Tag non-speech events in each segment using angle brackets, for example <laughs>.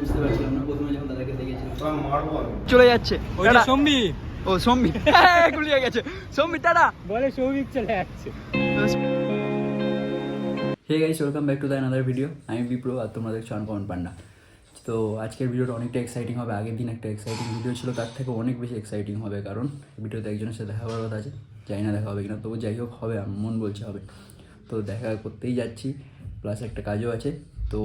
বুঝতে পারছিলাম না। প্রথমে যখন দাদাকে দেখেছিলাম চলে যাচ্ছে। সম্বি ও সম্বি <laughs> গুলিয়ে গেছে। সম্বি টাটা বলে সৌভিক চলে যাচ্ছে। Hey guys welcome back to the another video আমি বিপ্রো আর তোমরা দেখছ আনকমন পান্ডা তো আজকের ভিডিওটা অনেকটা এক্সাইটিং হবে। আগের দিন একটা এক্সাইটিং ভিডিও ছিল তার থেকে অনেক বেশি এক্সাইটিং হবে কারণ ভিডিওতে একজনের সাথে দেখা করার কথা আছে। জানি না দেখা হবে কিনা তবু যাই হোক হবে আমার মন বলছে হবে। তো দেখা করতেই যাচ্ছি প্লাস একটা কাজও আছে। তো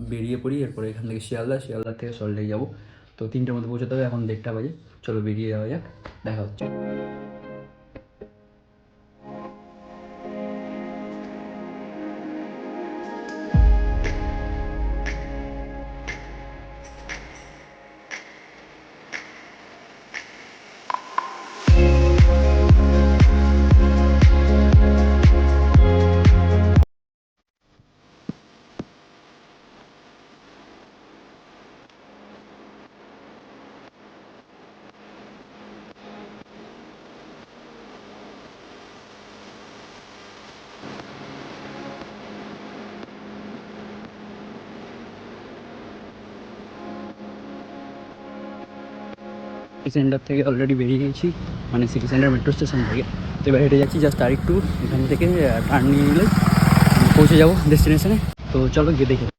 বেরিয়ে পড়ি, এরপরে এখান থেকে শিয়ালদা শিয়ালদা থেকে সল্টলেক যাব। তো তিনটের মধ্যে পৌঁছাতে হবে, এখন দেড়টা বাজে। চলো বেরিয়ে যাওয়া যাক, দেখা হচ্ছে। সিটি সেন্টার থেকে অলরেডি বেরিয়ে গেছি মানে সিটি সেন্টার মেট্রো স্টেশন থেকে। তো এবার হেঁটে যাচ্ছি জাস্ট আরেকটু, এখান থেকে টার্ন নিয়ে নিলে পৌঁছে যাব ডেস্টিনেশনে তো চলো গিয়ে দেখে।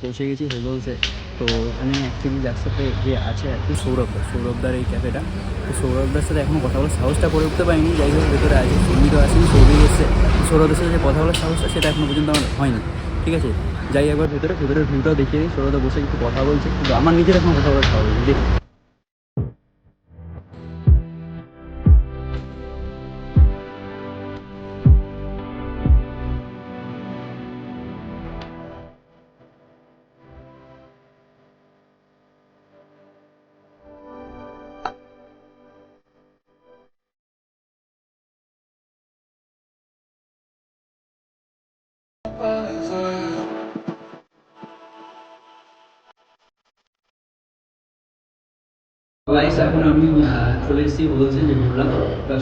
পৌঁছে গেছি হেগলসে তো এখানে অ্যাকচুয়ালি যার সাথে যে আছে আর কি সৌরভদা সৌরভদার এই ক্যাফেটা। তো সৌরভদার সাথে এখনও কথা বলার সাহসটা করে উঠতে পারিনি, যাই হোক ভেতরে আছে তো আসেনি সৌভিক এসছে। সৌরভদের সাথে যে কথা বলার সাহসটা, সেটা এখনও পর্যন্ত আমার হয়নি, ঠিক আছে? যাই একবার ভেতরে, ভেতরের ভিউটাও দেখিয়ে দিই সৌরভদা বসে একটু কথা বলছে, কিন্তু আমার নিজের এখন কথা বলার সাহস দেখি। গাইস এখন আমি চলে এসেছি বলছে যে বললাম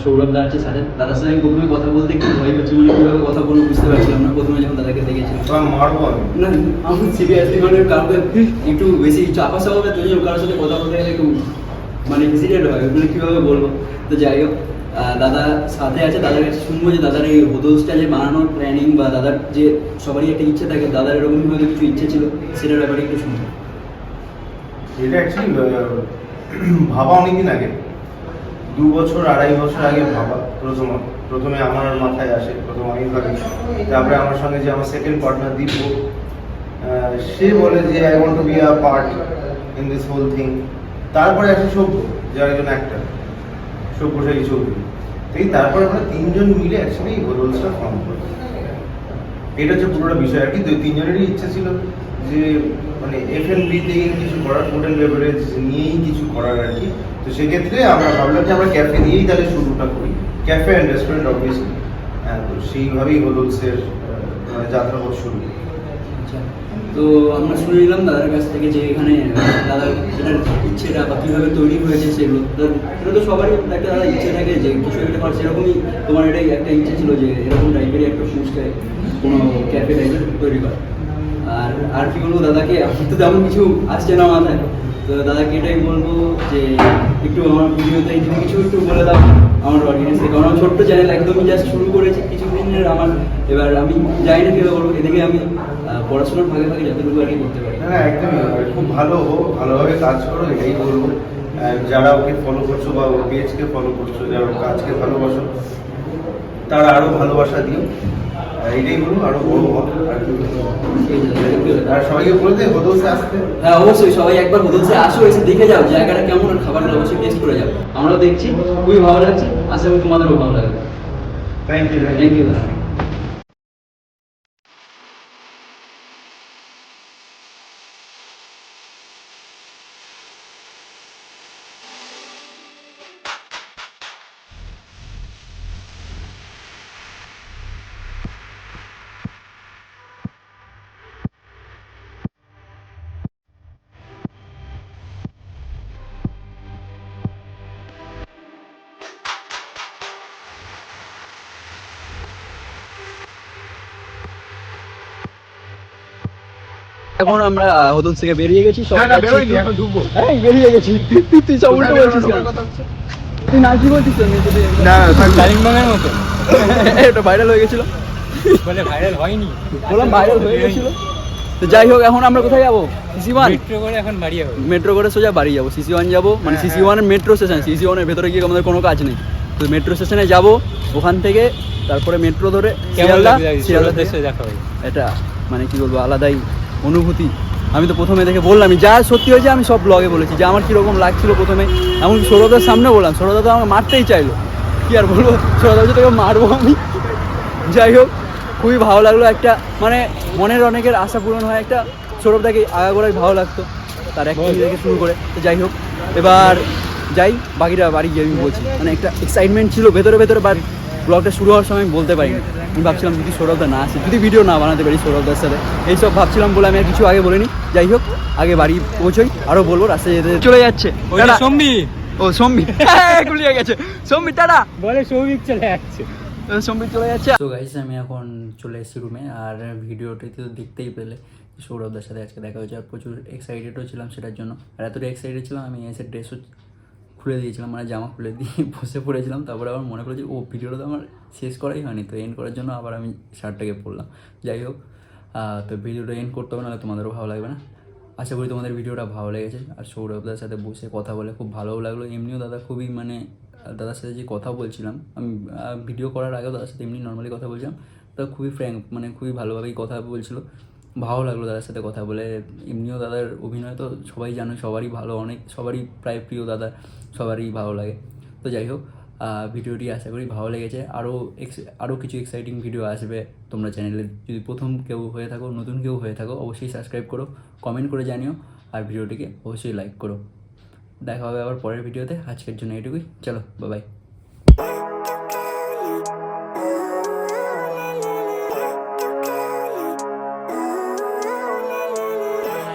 সৌরভ দা আছে সাথে দাদার সাথে আমি প্রথমে কথা বলতে একটু ভয় পাচ্ছি মানে কীভাবে কথা বলব বুঝতে পারছিলাম না। প্রথমে যখন দাদাকে মারবো আমি না আমি সিরিয়াসলি মানে কাউকে একটু বেশি চাপা চাপা তৈরি কারোর সাথে কথা বলতে গেলে একটু মানে হেসিটেট হয় ওগুলো কীভাবে বলব? তো যাই হোক দাদা সাথে আছে দাদার কাছে শুনব যে দাদার এই হোদোসটা যে বানানোর প্ল্যানিং বা দাদার যে সবারই একটা ইচ্ছে থাকে দাদার এরকম হয়তো কিছু ইচ্ছে ছিল সেটার ব্যাপারে একটু শুনব। এটা অ্যাকচুয়ালি ভাবা অনেকদিন আগে। দু বছর, আড়াই বছর আগে ভাবা, প্রথম। প্রথমে আমার মাথায় আসে, প্রথম আমি ভাবি। তারপরে আমার সঙ্গে যে আমার সেকেন্ড পার্টনার দীপ সে বলে যে I want to be a part in this whole thing তারপরে আসে সভ্য যার একজন অ্যাক্টার সভ্যশালী চৌধুরী এই তারপরে আমরা তিনজন মিলে একসাথে এই হোলসটা ফর্ম করি এটা হচ্ছে পুরোটা বিষয়। আর কি তিনজনেরই ইচ্ছা ছিল। যে মানে এফ এন বিতে কিছু করার ফুড অ্যান্ড বেভারেজ নিয়েই কিছু করার আর কি। তো সেক্ষেত্রে আমরা ভাবলাম যে আমরা ক্যাফে দিয়েই তাহলে শুরুটা করি। ক্যাফে অ্যান্ড রেস্টুরেন্ট অবভিয়াসলি তো সেইভাবেই হোলসের মানে যাত্রাপথ শুরু। আচ্ছা তো আমরা শুনে নিলাম দাদার কাছ থেকে যে এখানে দাদার যেটার ইচ্ছেটা বা কীভাবে তৈরি হয়েছে সেগুলো। সেটা তো সবারই একটা দাদা ইচ্ছে থাকে যে কিছু একটা করার সেরকমই তোমার এটাই একটা ইচ্ছে ছিল যে এরকম টাইপেরই একটা ফুচকায় কোনো ক্যাফে টাইপের তৈরি করা। আর আর কি বলব দাদাকে? আমার তো তেমন কিছু আসছে না মাথায়। তো দাদাকে এটাই বলব যে, একটু আমার ভিডিওতে যদি কিছু একটু বলে দাও। আমার অডিয়েন্সকে কারণ আমার ছোট্ট চ্যানেল একদমই জাস্ট শুরু করেছি কিছু দিনের আমার। এবার আমি জানি না কীভাবে বলব এদিকে আমি পড়াশোনার ফাঁকে ফাঁকে যতটুকু আর কি করতে পারি। না একদমই। খুব ভালো ভালোভাবে কাজ করো, এটাই বলব। যারা ওকে ফলো করছ বা ওর পেজকে ফলো করছ, যারা কাজকে ভালোবাসো, তারা আরও ভালোবাসা দিও। এটাই বলব আরও বড় আর সবাইকে বলে দে হোদোসে আসতে। হ্যাঁ অবশ্যই সবাই একবার হোদলসে আসো এসে দেখে যাও জায়গাটা কেমন আর খাবারগুলো অবশ্যই টেস্ট করে যাও। আমরাও দেখছি খুবই ভালো লাগছে আশা করি তোমাদেরও ভালো লাগবে। থ্যাংক ইউ থ্যাংক ইউ এখন আমরা হোটেল থেকে বেরিয়ে গেছি সব না, না, যাচ্ছি। এখন ঢুকবো। এই বেরিয়ে গেছি। তুই তুই সব উল্টো বলছিস কেন? তুই নাচি বলছিস না কালিম্বাংয়ের মতো। <laughs> এটা ভাইরাল হয়ে গেছিল। বলে ভাইরাল হয়নি। বললাম ভাইরাল হয়ে গেছিল। তো যাই হোক এখন আমরা কোথায় যাব? সিসি ওয়ান মেট্রো করে এখন বাড়ি যাব। মেট্রো করে সোজা বাড়ি যাব সিসি ওয়ান যাব। মানে হ্যাঁ, সিসি হ্যাঁ। ওয়ানের মেট্রো স্টেশন সিসি ওয়ানের ভেতরে গিয়ে আমাদের কোনো কাজ নেই। তো মেট্রো স্টেশনে যাব ওখান থেকে তারপরে মেট্রো ধরে কেমন শিয়ালদা শিয়ালদা দেশে দেখা হবে এটা মানে কি বলব আলাদাই অনুভূতি। আমি তো প্রথমে দেখে বললামই যা সত্যি হয়েছে, আমি সব ব্লগে বলেছি। যে আমার কীরকম লাগছিল প্রথমে এমন সৌরভের সামনে বললাম, সৌরভদা তো আমাকে মারতেই চাইলো। কি আর বলব? সৌরভ হচ্ছে তোকে মারবো আমি। যাই হোক, খুবই ভালো লাগল একটা মানে মনের অনেকের আশা পূরণ হয় একটা সৌরভদাকে আগাগোড়াই ভালো লাগতো, তার এক থেকে শুরু করে। তো যাই হোক, এবার যাই, বাকিটা বাড়ি গিয়ে আমি বলছি। মানে একটা এক্সাইটমেন্ট ছিল ভেতরে ভেতরে বাট ব্লগটা শুরু হওয়ার সময় আমি বলতে পারিনি। আমি ভাবছিলাম যদি সৌরভদা না আসে যদি ভিডিও না বানাতে পারি সৌরভদার সাথে এইসব ভাবছিলাম বলে আমি আর কিছু আগে বলিনি। যাই হোক আগে বাড়ি পৌঁছোই আরও বলব রাস্তায় যেতে চলে যাচ্ছে। সম্বি ও সম্বিত গুলিয়ে গেছে। সম্বিত টাটা। বলে সৌভিক চলে যাচ্ছে। সম্বিত চলে যাচ্ছে। তো গাইস আমি এখন চলে এসেছি রুমে আর ভিডিওটিতে তো দেখতেই পেলে সৌরভদার সাথে আজকে দেখা হয়েছে আর প্রচুর এক্সাইটেডও ছিলাম সেটার জন্য। আর এতটা এক্সাইটেড ছিলাম আমি এসে ড্রেসও খুলে দিয়েছিলাম মানে জামা খুলে দিয়ে <laughs> বসে পড়েছিলাম। তারপরে আবার মনে করেছি ও ভিডিওটা তো আমার শেষ করাই হয়নি, তো এন্ড করার জন্য আবার আমি শার্টটাকে পরলাম। যাই হোক তো ভিডিওটা এন্ড করতে হবে, নাহলে তোমাদেরও ভালো লাগবে না। আশা করি তোমাদের ভিডিওটা ভালো লেগেছে। আর সৌরভদার সাথে বসে কথা বলে খুব ভালোও লাগল। এমনিও দাদা খুবই মানে দাদার সাথে যে কথা বলছিলাম, আমি ভিডিও করার আগেও দাদার সাথে এমনি নর্মালি কথা বলছিলাম। তো খুবই ফ্র্যাঙ্ক মানে খুবই ভালোভাবেই কথা বলছিল। ভালো লাগল দাদার সাথে কথা বলে। এমনিও দাদার অভিনয় তো সবাই জানো, সবারই ভালো, অনেক, সবারই প্রায় প্রিয় দাদা, সবারই ভালো লাগে। তো যাই হোক ভিডিওটি আশা করি ভালো লেগেছে। আরও এক্স আরও কিছু এক্সাইটিং ভিডিও আসবে তোমরা চ্যানেলে যদি প্রথম কেউ হয়ে থাকো, নতুন কেউ হয়ে থাকো, অবশ্যই সাবস্ক্রাইব করো কমেন্ট করে জানিও, আর ভিডিওটিকে অবশ্যই লাইক করো। দেখা হবে আবার পরের ভিডিওতে আজকের জন্য এটুকুই চলো বাই